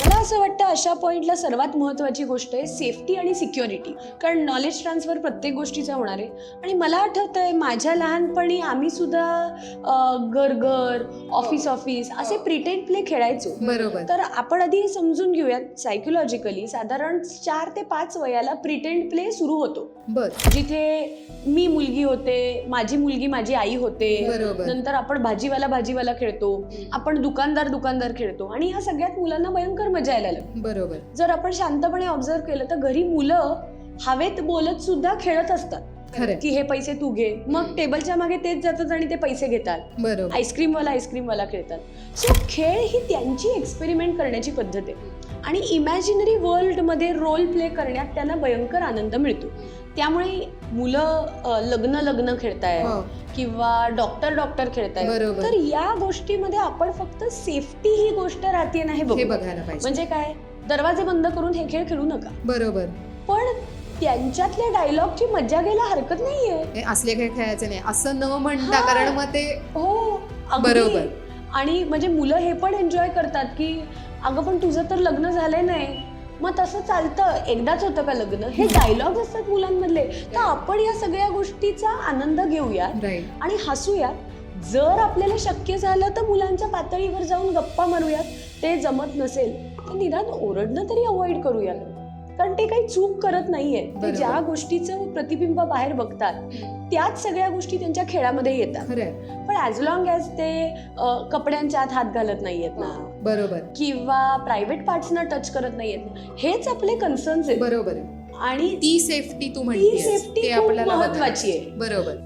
मला असं वाटतं अशा पॉइंटला सर्वात महत्त्वाची गोष्ट आहे सेफ्टी आणि सिक्युरिटी कारण नॉलेज ट्रान्सफर प्रत्येक गोष्टीचा होणार आहे. आणि मला आठवतं आहे माझ्या लहानपणी आम्ही सुद्धा घर ऑफिस ऑफिस असे प्रिटेंड प्ले खेळायचो. बरोबर. तर आपण आधी समजून घेऊयात सायकोलॉजिकली साधारण चार ते पाच वयाला प्रिटेंड प्ले सुरू होतो. बर. जिथे मी मुलगी होते माझी मुलगी माझी आई होते. नंतर आपण भाजीवाला भाजीवाला खेळतो आपण दुकानदार दुकानदार खेळतो. आणि ह्या सगळ्यात मुलांना भयंकर मजा यायला लागली. बरोबर. जर आपण शांतपणे ऑब्झर्व केलं तर घरी मुलं हवेत बोलत सुद्धा खेळत असतात. खरंय की हे पैसे तू घे. मग टेबलच्या मागे तेच जातात आणि ते पैसे घेतात. बरोबर. आईस्क्रीमवाला आईस्क्रीमवाला खेळतात. सो खेळ ही त्यांची एक्सपेरिमेंट करण्याची पद्धत आहे. आणि इमॅजिनरी वर्ल्डमध्ये रोल प्ले करण्यात त्यांना भयंकर आनंद मिळतो त्यामुळे मुलं लग्न लग्न खेळतायत हो. किंवा डॉक्टर डॉक्टर खेळतायत. तर या गोष्टीमध्ये आपण फक्त सेफ्टी ही गोष्ट राहते ना बघू बघायला पाहिजे म्हणजे काय दरवाजे बंद करून हे खेळ खेळू नका बरोबर पण त्यांच्यातल्या डायलॉगची मजा घ्यायला हरकत नाहीये असले खेळ खेळायचे नाही असं न म्हणता. कारण मग ते हो. बरोबर. आणि म्हणजे मुलं हे पण एन्जॉय करतात की अगं पण तुझं तर लग्न झालंय नाही. मग तसं चालतं. एकदाच होतं का लग्न? हे डायलॉग असतात मुलांमधले. तर आपण या सगळ्या गोष्टीचा आनंद घेऊया आणि हसूया जर आपल्याला शक्य झालं तर मुलांच्या पातळीवर जाऊन गप्पा मारूयात. ते जमत नसेल तर निदान ओरडणं तरी अवॉइड करूयात. कारण ते काही चूक करत नाहीये. ते. ज्या गोष्टीचं प्रतिबिंब बाहेर बघतात त्याच सगळ्या गोष्टी त्यांच्या खेळामध्ये येतात. पण ॲज लॉंग ॲज ते कपड्यांच्या आत हात घालत नाहीयेत ना बरोबर. किंवा प्रायव्हेट पार्ट्सना टच करत नाहीयेत ना हेच आपले कन्सर्न्स आहेत. बरोबर. आणि ती सेफ्टी तू ती म्हणते सेफ्टी महत्वाची आहे. बरोबर.